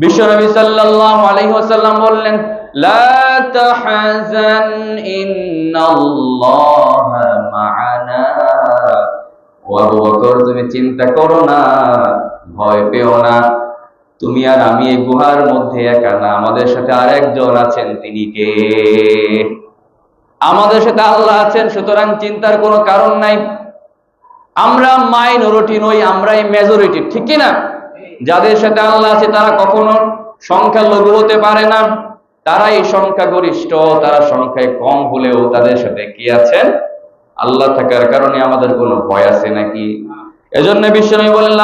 বিশ্বনবী সাল্লাল্লাহু আলাইহি ওয়াসাল্লাম বললেন, লা তাহজান, ইন্নাল্লাহা মা'ানা। ও বকর, তুমি চিন্তা করো না, ভয় পেও না। তুমি আর আমি এই গুহার মধ্যে একা না। আমাদের সাথে আরেকজন আছেন, তিনি কে? আমাদের সাথে আল্লাহ আছেন, সুতরাং চিন্তার কোনো কারণ নাই। আমরা মাইনরিটি নই, আমরাই মেজরিটি ঠিক কি না যাদের সাথে আল্লাহ আছে, তারা কখনো সংখ্যালঘু হতে পারে না। তারাই সংখ্যাগরিষ্ঠ, তারা সংখ্যায় কম হলেও তাদের সাথে কি আছেন? আল্লাহ থাকার কারণে আমাদের কোনো ভয় আছে নাকি? এজন্য বিশ্বনবী বলেন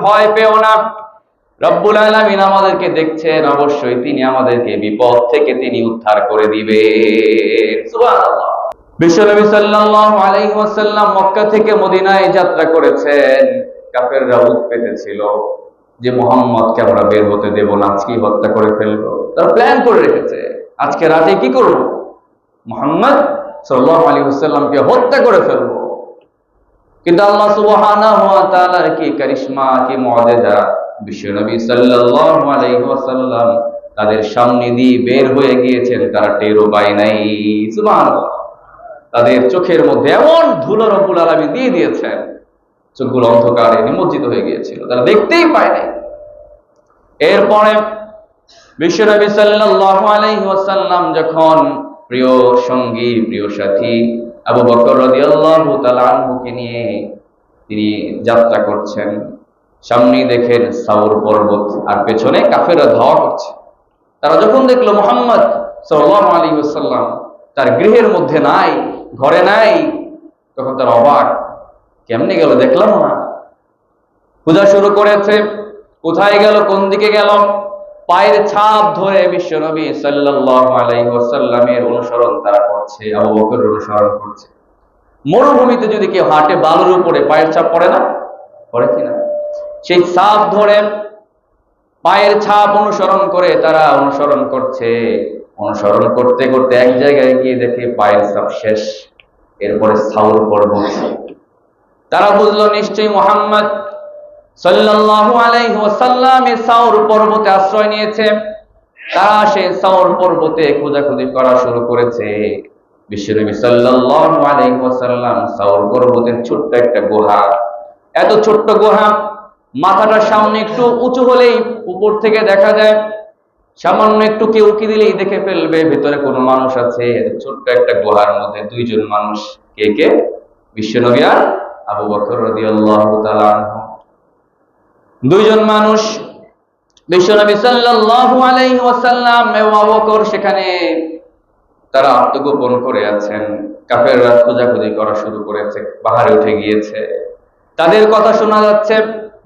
ভয় পেও না। রব্বুল আলামিন আমাদেরকে দেখছেন, অবশ্যই তিনি আমাদেরকে বিপদ থেকে তিনি উদ্ধার করে দিবেন। সুবহানাল্লাহ। বিশ্বনবী মক্কা থেকে মদিনায় যাত্রা করেছেন। পেতেছিল যে, মোহাম্মদকে আমরা বের হতে দেব না, আজকেই হত্যা করে প্ল্যান করে রেখেছে। আজকে রাতে কি করব? মোহাম্মদ হত্যা করে কিন্তু আল্লাহ কি কারিশমা, কি মুআজিজা বিশ্বনবী তাদের সামনে দিয়ে বের হয়ে গিয়েছেন। তারা টেরও পায় নাই। তাদের চোখের মধ্যে এমন ধুলো রব্বুল আলামিন দিয়ে দিয়েছেন, চোখগুলো অন্ধকারে নিমজ্জিত হয়ে গিয়েছিল, তারা দেখতেই পায় নাই। এরপরে যখন প্রিয় সঙ্গী, প্রিয় সাথী আবু বকর নিয়ে তিনি যাত্রা করছেন, সামনেই দেখেন সাউর পর্বত আর পেছনে কাফেররা ধাওয়া করছে। তারা যখন দেখল মোহাম্মদ আলাইহি ওয়াসাল্লাম তার গৃহের মধ্যে নাই, ঘরে নাই, তখন তার অবাক, কেমনে গেল দেখলাম না। পূজা শুরু করেছে, কোথায় গেল, কোন দিকে গেল? পায়ের ছাপ ধরে বিশ্বনবী সাল্লাল্লাহু আলাইহি অনুসরণ তারা করছে, আবু অনুসরণ করছে। মরুভূমিতে যদি কেউ হাঁটে, বালুর উপরে পায়ের ছাপ পড়ে না? পড়ে কিনা সেই ছাপ ধরে পায়ের ছাপ অনুসরণ করে তারা অনুসরণ করছে। অনুসরণ করতে করতে এক জায়গায় গিয়ে দেখে পায়ের ছাপ শেষ। এরপরে সাউর পর্বত তারা বুঝলো, নিশ্চয়ই মোহাম্মদ সাল্লাল্লাহু আলাইহি ওয়াসাল্লাম এই সাউর পর্বতে আশ্রয় নিয়েছে। তারা সেই সাউর পর্বতে খোঁজাখুঁজি করা শুরু করেছে। বিশ্বনবী সাল্লাল্লাহু আলাইহি ওয়াসাল্লাম সাউর পর্বতের ছোট্ট একটা গুহা। এত ছোট্ট গুহা, মাথাটা সামনে একটু উঁচু হলেই উপর থেকে দেখা যায় সামান্য একটু কেউ উকি দিলেই দেখে ফেলবে, ভেতরে কোনো মানুষ আছে ছোট্ট একটা গুহার মধ্যে দুইজন মানুষ, কে কে? বিশ্বনবী আর আবু বকর দুইজন মানুষ, বিশ্বনবী সেখানে তারা আত্মগোপন করে আছেন। কাফেররা খোঁজাখুঁজি করা শুরু করেছে, পাহাড়ে উঠে গিয়েছে। তাদের কথা শোনা যাচ্ছে,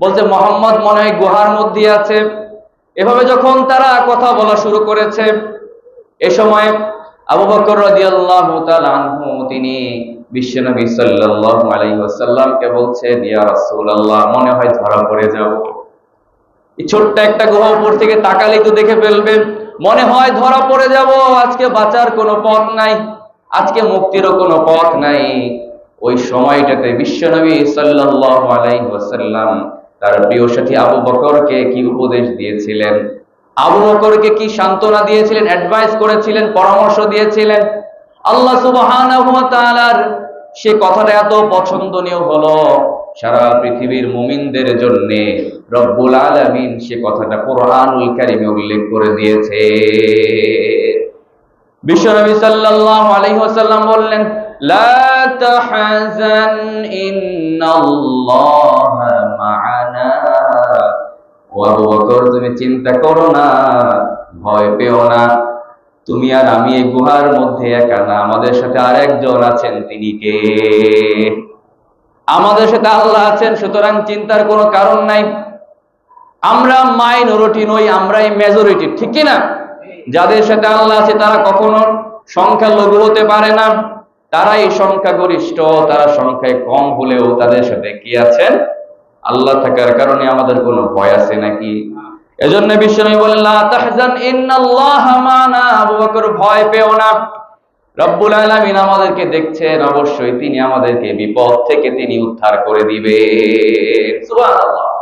বলছে, মোহাম্মদ মনে হয় গুহার মধ্যে আছে। এভাবে যখন তারা কথা বলা শুরু করেছে, এ সময় আবু বকর রাদিয়াল্লাহু তাআলা আনহু, তিনি বিশ্বনবী সাল্লাল্লাহু আলাইহি ওয়াসাল্লামকে বলছেন, ইয়া রাসূলুল্লাহ, মনে হয় ধরা পড়ে যাব। এই ছোট্ট একটা গুহা উপর থেকে তাকালেই তো দেখে ফেলবে মনে হয় ধরা পড়ে যাব, আজকে বাঁচার কোনো পথ নাই, আজকে মুক্তিরও কোনো পথ নাই। ওই সময়টাতে বিশ্বনবী সাল্লাল্লাহু আলাইহি ওয়াসাল্লাম তার প্রিয় সাথী আবু বকরকে কি উপদেশ দিয়েছিলেন? আবু বকরকে কি সান্ত্বনা দিয়েছিলেন অ্যাডভাইস করেছিলেন, পরামর্শ দিয়েছিলেন? আল্লাহ তাআলার সে কথাটা এত পছন্দনীয় হলো। সারা পৃথিবীর মুমিনদের জন্য রব্বুল আলামিন সে কথাটা কোরআনুল কারিমে উল্লেখ করে দিয়েছে। বিশ্বনবী সাল্লাল্লাহু আলাইহি ওয়াসাল্লাম বললেন, লা তাহজান ইন্নাল্লাহা বকর তুমি চিন্তা করো না, ভয় পেও না। তুমি আর আমি এই গুহার মধ্যে একা না, আমাদের সাথে আরেকজন আছেন তিনি কে? আমাদের সাথে আল্লাহ আছেন, সুতরাং চিন্তার কোনো কারণ নাই। আমরা মাইনরিটি নই, আমরাই মেজরিটি ঠিক যাদের সাথে আল্লাহ আছে, তারা কখনো সংখ্যালঘু হতে পারে না। তারাই সংখ্যাগরিষ্ঠ, তারা সংখ্যায় কম হলেও তাদের সাথে কি আছেন? আল্লাহ থাকার কারণে আমাদের কোনো ভয় আছে নাকি? এজন্য বিশ্বনবী বলেন, লা তাহজান, ইন্নাল্লাহা মানা। আবু বকর ভয় পেও না। রব্বুল আলামিন আমাদেরকে দেখছেন, অবশ্যই তিনি আমাদেরকে বিপদ থেকে তিনি উদ্ধার করে দিবেন। সুবহানাল্লাহ।